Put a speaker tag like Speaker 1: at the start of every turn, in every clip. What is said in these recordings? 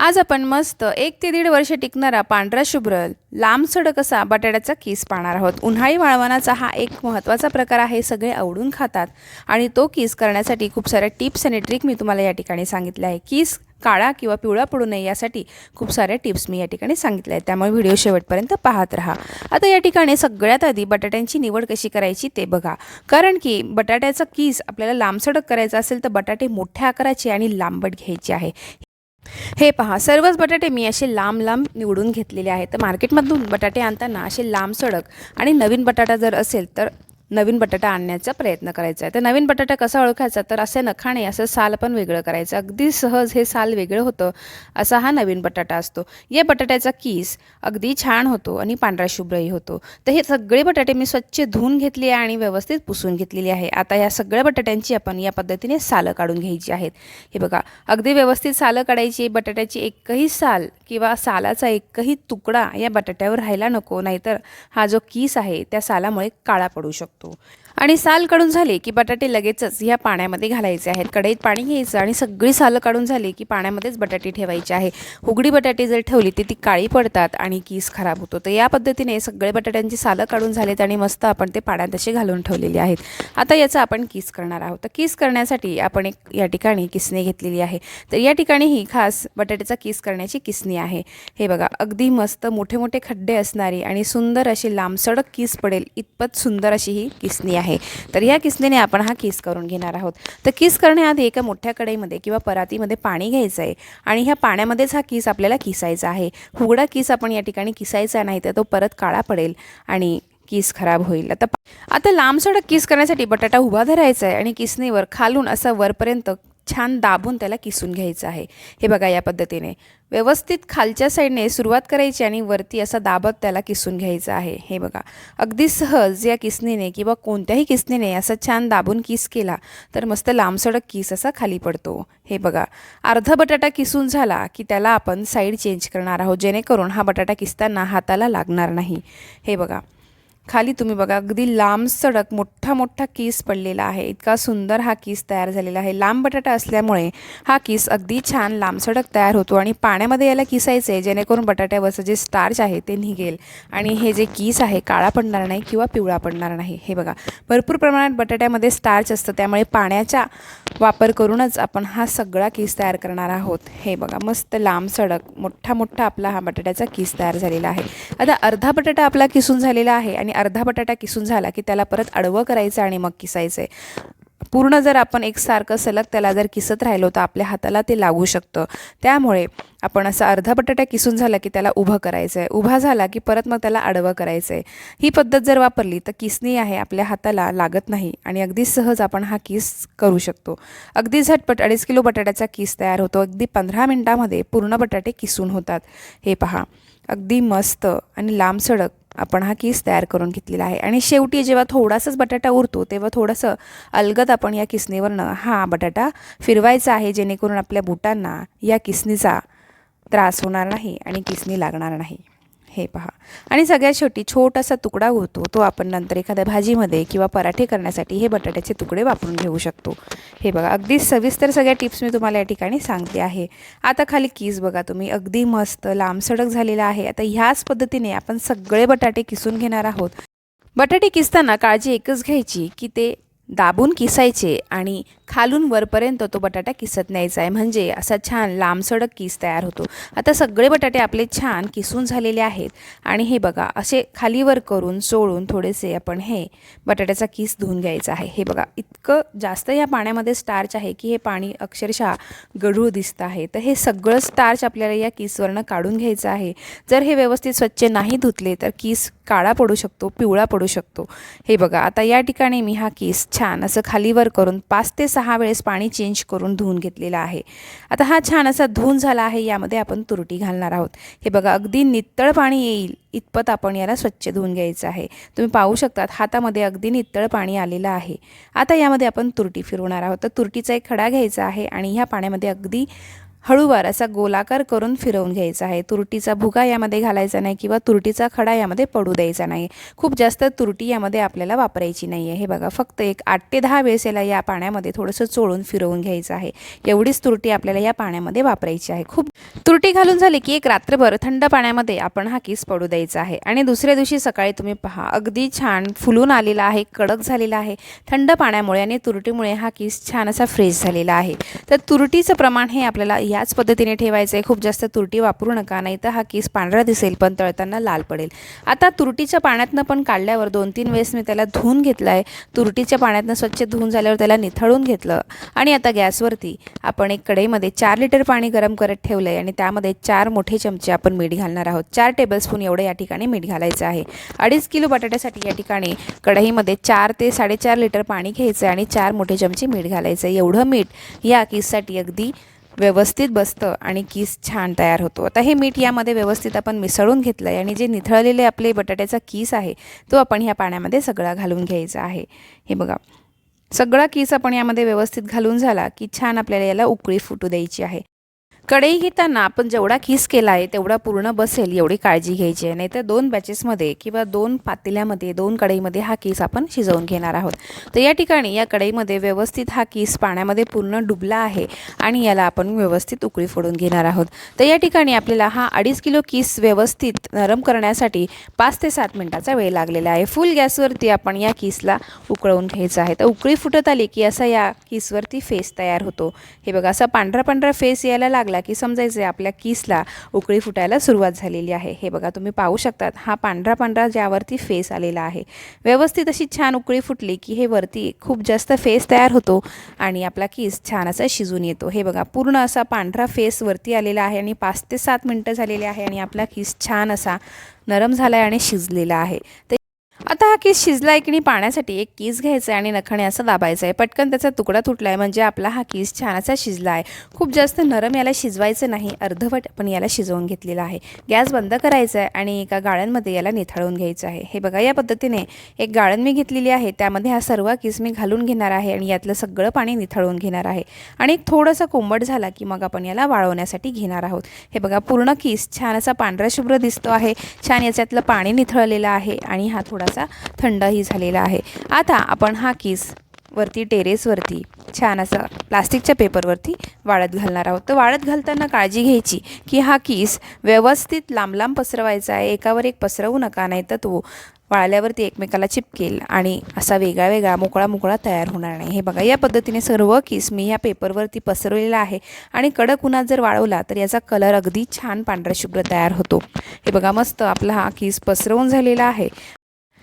Speaker 1: आज आपण मस्त एक ते दीड वर्ष टिकणारा पांढरा शुभ्र लांब सडक असा बटाट्याचा किस पाहणार आहोत. उन्हाळी वाळवणाचा हा एक महत्त्वाचा प्रकार आहे सगळे आवडून खातात. आणि तो किस करण्यासाठी खूप साऱ्या टिप्स आणि ट्रिक मी तुम्हाला या ठिकाणी सांगितल्या आहे. किस काळा किंवा पिवळा पडू नये यासाठी खूप साऱ्या टिप्स मी या ठिकाणी सांगितल्या आहेत. त्यामुळे व्हिडिओ शेवटपर्यंत पाहत राहा. आता या ठिकाणी सगळ्यात आधी बटाट्यांची निवड कशी करायची ते बघा. कारण की बटाट्याचा किस आपल्याला लांबसडक करायचा असेल तर बटाटे मोठ्या आकाराचे आणि लांबट घ्यायचे आहे. हे पहा सर्वच बटाटे मी असे लांब लांब निवडून घेतलेले आहेत. तर मार्केटमधून बटाटे आणताना असे लांब सडक आणि नवीन बटाटा जर असेल तर नवीन बटाटा आणण्याचा प्रयत्न करायचा आहे. तर नवीन बटाटा कसा ओळखायचा? तर असे नखाणे असं साल पण वेगळं करायचं. अगदी सहज हे साल वेगळं होतं असा हा नवीन बटाटा असतो. या बटाट्याचा कीस अगदी छान होतो आणि पांढरा शुभ्रही होतो. तर हे सगळे बटाटे मी स्वच्छ धुवून घेतले आहे आणि व्यवस्थित पुसून घेतलेली आहे. आता या सगळ्या बटाट्यांची आपण या पद्धतीने सालं काढून घ्यायची आहेत. हे बघा अगदी व्यवस्थित सालं काढायची. बटाट्याची एकही साल किंवा सालाचा एकही तुकडा या बटाट्यावर राहायला नको. नाहीतर हा जो कीस आहे त्या सालामुळे काळा पडू शकतो. と आणि साल काढून झाले की बटाटे लगेचच ह्या पाण्यामध्ये घालायचे आहेत. कढईत पाणी घ्यायचं आणि सगळी सालं काढून झाली की पाण्यामध्येच बटाटे ठेवायचे आहे. उघडी बटाटे जर ठेवली तर ती काळी पडतात आणि कीस खराब होतो. तर या पद्धतीने सगळे बटाट्यांची सालं काढून झालेत आणि मस्त आपण ते पाण्यात असे घालून ठेवलेले आहेत. आता याचं आपण किस करणार आहोत. तर किस करण्यासाठी आपण एक या ठिकाणी किसणी घेतलेली आहे. तर या ठिकाणी ही खास बटाट्याचा किस करण्याची किसणी आहे. हे बघा अगदी मस्त मोठे मोठे खड्डे असणारी आणि सुंदर अशी लांबसडक किस पडेल. इतपत सुंदर अशी ही किसणी आहे. तर या किसलेने आपण हा किस करून घेणार आहोत. तर किस करण्याआधी एका मोठ्या कढईमध्ये किंवा परातीमध्ये पाणी घ्यायचं आहे आणि ह्या पाण्यामध्येच हा किस आपल्याला किसायचा आहे. हुगडा किस आपण या ठिकाणी किसायचा नाही तर तो परत काळा पडेल आणि किस खराब होईल. आता आता लांबसडक किस करण्यासाठी बटाटा उभा धरायचा आहे आणि किसनेवर खालून असा वरपर्यंत छान दाबून त्याला किसून घ्यायचं आहे. हे बघा या पद्धतीने. व्यवस्थित खालच्या साईडने सुरुवात करायची आणि वरती असा दाबत त्याला किसून घ्यायचं आहे. हे बघा. अगदी सहज या किसणीने किंवा कोणत्याही किसणीने असा छान दाबून किस केला तर मस्त लांबसडक किस असा खाली पडतो. हे बघा. अर्धा बटाटा किसून झाला की त्याला आपण साईड चेंज करणार आहोत. जेणेकरून हा बटाटा किसताना हाताला लागणार नाही. हे बघा. खाली तुम्ही बघा अगदी लांब सडक मोठा मोठा केस पडलेला आहे. इतका सुंदर हा केस तयार झालेला आहे. लांब बटाटा असल्यामुळे हा केस अगदी छान लांब सडक तयार होतो आणि पाण्यामध्ये याला किसायचं आहे जेणेकरून बटाट्यावरचं जे स्टार्च आहे ते निघेल. आणि हे जे किस आहे काळा पडणार नाही किंवा पिवळा पडणार नाही. हे बघा भरपूर प्रमाणात बटाट्यामध्ये स्टार्च असतं. त्यामुळे पाण्याचा वापर करूनच आपण हा सगळा किस तयार करणार आहोत. हे बघा मस्त लांब सडक मोठा मोठा आपला हा बटाट्याचा किस तयार झालेला आहे. आता अर्धा बटाटा आपला किसून झालेला आहे आणि अर्धा बटाटा किसून झाला की त्याला परत आडवं करायचं आणि मग किसायचं आहे पूर्ण जर आपण एकसारखं सलग त्याला जर किसत राहिलो तर आपल्या हाताला ते लागू शकतं. त्यामुळे आपण असं अर्धा बटाटा किसून झाला की त्याला उभं करायचं आहे उभा झाला की परत मग त्याला आडवं करायचं आहे ही पद्धत जर वापरली तर किसणी आहे आपल्या हाताला लागत नाही आणि अगदी सहज आपण हा किस करू शकतो. अगदी झटपट अडीच किलो बटाट्याचा किस तयार होतो. अगदी पंधरा मिनटामध्ये पूर्ण बटाटे किसून होतात. हे पहा. अगदी मस्त आणि लांब सडक आपण हा किस तयार करून घेतलेला आहे. आणि शेवटी जेव्हा थोडासाच बटाटा उरतो तेव्हा थोडंसं अलगद आपण या किसणीवरनं हा बटाटा फिरवायचा आहे जेणेकरून आपल्या बुटांना या किसणीचा त्रास होणार नाही आणि किसणी लागणार नाही. हे पहा. आणि सगळ्यात शेवटी छोटासा तुकडा होतो तो आपण नंतर एखाद्या भाजीमध्ये किंवा पराठे करण्यासाठी हे बटाट्याचे तुकडे वापरून घेऊ शकतो. हे बघा अगदी सविस्तर सगळ्या टिप्स मी तुम्हाला या ठिकाणी सांगते आहे. आता खाली कीस बघा तुम्ही अगदी मस्त लांबसडक झालेला आहे. आता ह्याच पद्धतीने आपण सगळे बटाटे किसून घेणार आहोत. बटाटे किसताना काळजी एकच घ्यायची की ते दाबून किसायचे आणि खालून वरपर्यंत तो बटाटा किसत न्यायचा आहे. म्हणजे असा छान लांबसडक किस तयार होतो. आता सगळे बटाटे आपले छान किसून झालेले आहेत. आणि हे बघा असे खालीवर करून सोडून थोडेसे आपण हे बटाट्याचा किस धुवून घ्यायचा आहे. हे बघा इतकं जास्त या पाण्यामध्ये स्टार्च आहे की हे पाणी अक्षरशः गढूळ दिसतं आहे. तर हे सगळं स्टार्च आपल्याला या किसवरनं काढून घ्यायचं आहे. जर हे व्यवस्थित स्वच्छ नाही धुतले तर किस काळा पडू शकतो पिवळा पडू शकतो. हे बघा आता या ठिकाणी मी हा किस छान असं खालीवर करून पाच ते सहा वेळेस पाणी चेंज करून धुवून घेतलेला आहे. आता हा छान असा धुवून झाला आहे यामध्ये आपण तुरटी घालणार आहोत. हे बघा अगदी नितळ पाणी येईल इतपत आपण याला स्वच्छ धुवून घ्यायचं आहे. तुम्ही पाहू शकतात हातामध्ये अगदी नितळ पाणी आलेलं आहे. आता यामध्ये आपण तुरटी फिरवणार आहोत. तर तुरटीचा एक खडा घ्यायचा आहे आणि ह्या पाण्यामध्ये अगदी हळूवार असा गोलाकार करून फिरवून घ्यायचा आहे. तुरटीचा भुगा यामध्ये घालायचा नाही किंवा तुरटीचा खडा यामध्ये पडू द्यायचा नाही. खूप जास्त तुरटी यामध्ये आपल्याला वापरायची नाही आहे हे बघा फक्त एक आठ ते दहा वेळेस याला या पाण्यामध्ये थोडंसं चोळून फिरवून घ्यायचं आहे. एवढीच तुरटी आपल्याला या पाण्यामध्ये वापरायची आहे. खूप तुरटी घालून झाली की एक रात्रभर थंड पाण्यामध्ये आपण हा किस पडू द्यायचा आहे. आणि दुसऱ्या दिवशी सकाळी तुम्ही पहा अगदी छान फुलून आलेला आहे कडक झालेला आहे. थंड पाण्यामुळे आणि तुरटीमुळे हा किस छान असा फ्रेश झालेला आहे. तर तुरटीचं प्रमाण हे आपल्याला ह्याच पद्धतीने ठेवायचं आहे खूप जास्त तुरटी वापरू नका नाही तर हा केस पांढरा दिसेल पण तळताना लाल पडेल. आता तुरटीच्या पाण्यातनं पण काढल्यावर दोन तीन वेळेस मी त्याला धुवून घेतलं आहे तुरटीच्या पाण्यातनं स्वच्छ धुवून झाल्यावर त्याला निथळून घेतलं. आणि आता गॅसवरती आपण एक कढईमध्ये चार लिटर पाणी गरम करत ठेवलं आहे आणि त्यामध्ये चार मोठे चमचे आपण मीठ घालणार आहोत. चार टेबलस्पून एवढं या ठिकाणी मीठ घालायचं आहे. अडीच किलो बटाट्यासाठी या ठिकाणी कढईमध्ये चार ते साडेचार लिटर पाणी घ्यायचं आहे आणि चार मोठे चमचे मीठ घालायचं आहे एवढं मीठ या केससाठी अगदी व्यवस्थित बसतं आणि किस छान तयार होतो. आता हे मीठ यामध्ये व्यवस्थित आपण मिसळून घेतलं आहे आणि जे निथळलेले आपले बटाट्याचा कीस आहे तो आपण ह्या पाण्यामध्ये सगळा घालून घ्यायचा आहे. हे बघा. सगळा किस आपण यामध्ये व्यवस्थित घालून झाला की छान आपल्याला याला उकळी फुटू द्यायची आहे. कढई घेताना आपण जेवढा किस केला आहे तेवढा पूर्ण बसेल एवढी काळजी घ्यायची आहे. नाहीतर दोन बॅचेसमध्ये किंवा दोन पातेल्यामध्ये दोन कढईमध्ये हा किस आपण शिजवून घेणार आहोत. तर या ठिकाणी या कढईमध्ये व्यवस्थित हा किस पाण्यामध्ये पूर्ण डुबला आहे आणि याला आपण व्यवस्थित उकळी फोडून घेणार आहोत. तर या ठिकाणी आपल्याला हा अडीच किलो किस व्यवस्थित नरम करण्यासाठी पाच ते सात मिनटाचा वेळ लागलेला आहे. फुल गॅसवरती आपण या किसला उकळवून घ्यायचं आहे. तर उकळी फुटत आली की असा या किसवरती फेस तयार होतो. हे बघा असा पांढरा पांढरा फेस यायला लागला की समजायचं आपल्या किसला उकळी फुटायला सुरुवात झालेली आहे. हे बघा तुम्ही पाहू शकतात हा पांढरा पांढरा ज्यावरती फेस आलेला आहे. व्यवस्थित अशी छान उकळी फुटली की हे वरती खूप जास्त फेस तयार होतो आणि आपला किस छान असा शिजून येतो. हे बघा पूर्ण असा पांढरा फेस वरती आलेला आहे आणि पाच ते सात मिनटं झालेले आहे आणि आपला किस छान असा नरम झाला आहे आणि शिजलेला आहे. आता हा किस शिजला आहे की नाही पाण्यासाठी एक किस घ्यायचा आहे आणि नखणे असं दाबायचं आहे पटकन त्याचा तुकडा तुटला आहे म्हणजे आपला हा किस छान असा शिजला आहे खूप जास्त नरम याला शिजवायचं नाही अर्धवट आपण याला शिजवून घेतलेला आहे. गॅस बंद करायचा आहे आणि एका गाळ्यांमध्ये याला निथळून घ्यायचं आहे. हे बघा या पद्धतीने एक गाळण मी घेतलेली आहे. त्यामध्ये हा सर्व किस मी घालून घेणार आहे आणि यातलं सगळं पाणी निथळून घेणार आहे. आणि एक थोडंसं कोंबट झाला की मग आपण याला वाळवण्यासाठी घेणार आहोत. हे बघा पूर्ण किस छान असा पांढरा शुभ्र दिसतो आहे. छान याच्यातलं पाणी निथळलेलं आहे आणि हा थोडा थोडासा थंडही झालेला आहे. आता आपण हा किस वरती टेरेसवरती छान असं प्लास्टिकच्या पेपरवरती वाळत घालणार आहोत. तर वाळत घालताना काळजी घ्यायची की हा किस व्यवस्थित लांब लांब पसरवायचा आहे. एकावर एक पसरवू नका नाही तर तो वाळल्यावरती एकमेकाला चिपकेल आणि असा वेगळा वेगळा मोकळा मोकळा तयार होणार नाही. हे बघा या पद्धतीने सर्व किस मी ह्या पेपरवरती पसरवलेला आहे आणि कडक उन्हात जर वाळवला तर याचा कलर अगदी छान पांढरा शुभ्र तयार होतो. हे बघा मस्त आपला हा किस पसरवून झालेला आहे.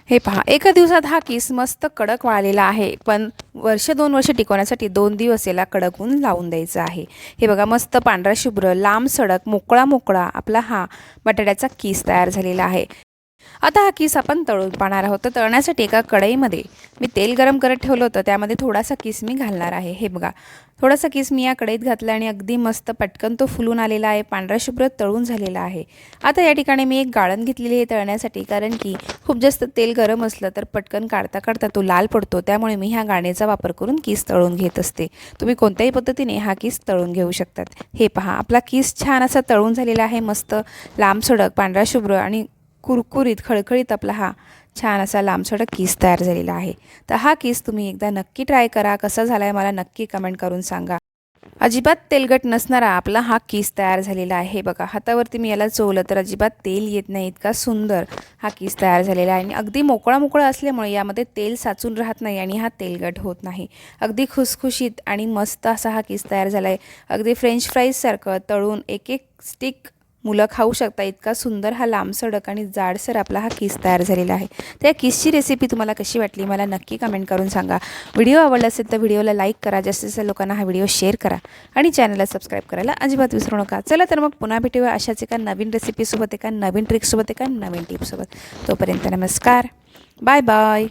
Speaker 1: हे पहा एका दिवसात हा किस मस्त कडक वाळलेला आहे पण वर्ष दोन वर्ष टिकवण्यासाठी दोन दिवस याला कडक ऊन लावून द्यायचं आहे. हे बघा मस्त पांढरा शुभ्र लांब सडक मोकळा मोकळा आपला हा बटाट्याचा किस तयार झालेला आहे. आता हा किस आपण तळून पाहणार आहोत. तर तळण्यासाठी एका कढईमध्ये मी तेल गरम करत ठेवलं होतं. त्यामध्ये थोडासा किस मी घालणार आहे. हे बघा. थोडासा किस मी या कढईत घातला आणि अगदी मस्त पटकन तो फुलून आलेला आहे. पांढरा शुभ्र तळून झालेला आहे. आता या ठिकाणी मी एक गाळण घेतलेली आहे तळण्यासाठी. कारण की खूप जास्त तेल गरम असलं तर पटकन काढता काढता तो लाल पडतो. त्यामुळे मी ह्या गाण्याचा वापर करून किस तळून घेत असते. तुम्ही कोणत्याही पद्धतीने हा किस तळून घेऊ शकतात. हे पहा. आपला किस छान असा तळून झालेला आहे. मस्त लांब सडक पांढरा शुभ्र आणि कुरकुरीत खळखळीत आपला हा छान असा लांबसडक किस तयार झालेला आहे. तर हा किस तुम्ही एकदा नक्की ट्राय करा. कसा झाला आहे मला नक्की कमेंट करून सांगा. अजिबात तेलगट नसणारा आपला हा किस तयार झालेला आहे. बघा हातावरती मी याला चोवलं तर अजिबात तेल येत नाही. इतका सुंदर हा किस तयार झालेला आहे. आणि अगदी मोकळा मोकळा असल्यामुळे यामध्ये तेल साचून राहत नाही आणि हा तेलगट होत नाही. अगदी खुसखुशीत आणि मस्त असा हा किस तयार झाला आहे अगदी फ्रेंच फ्राईजसारखं तळून एक एक स्टिक मुलं खाऊ शकता. इतका सुंदर हा लांबसडक आणि जाडसर आपला हा किस तयार झालेला आहे. त्या किसची रेसिपी तुम्हाला कशी वाटली? मला नक्की कमेंट करून सांगा. व्हिडिओ आवडला असेल तर व्हिडिओला लाईक करा. जास्तीत जास्त लोकांना हा व्हिडिओ शेअर करा. आणि चॅनलला सबस्क्राईब करायला अजिबात विसरू नका. चला तर मग पुन्हा भेटूया अशाच एका नवीन रेसिपीसोबत एका नवीन ट्रिकसोबत एका नवीन टिपसोबत तोपर्यंत नमस्कार. Bye bye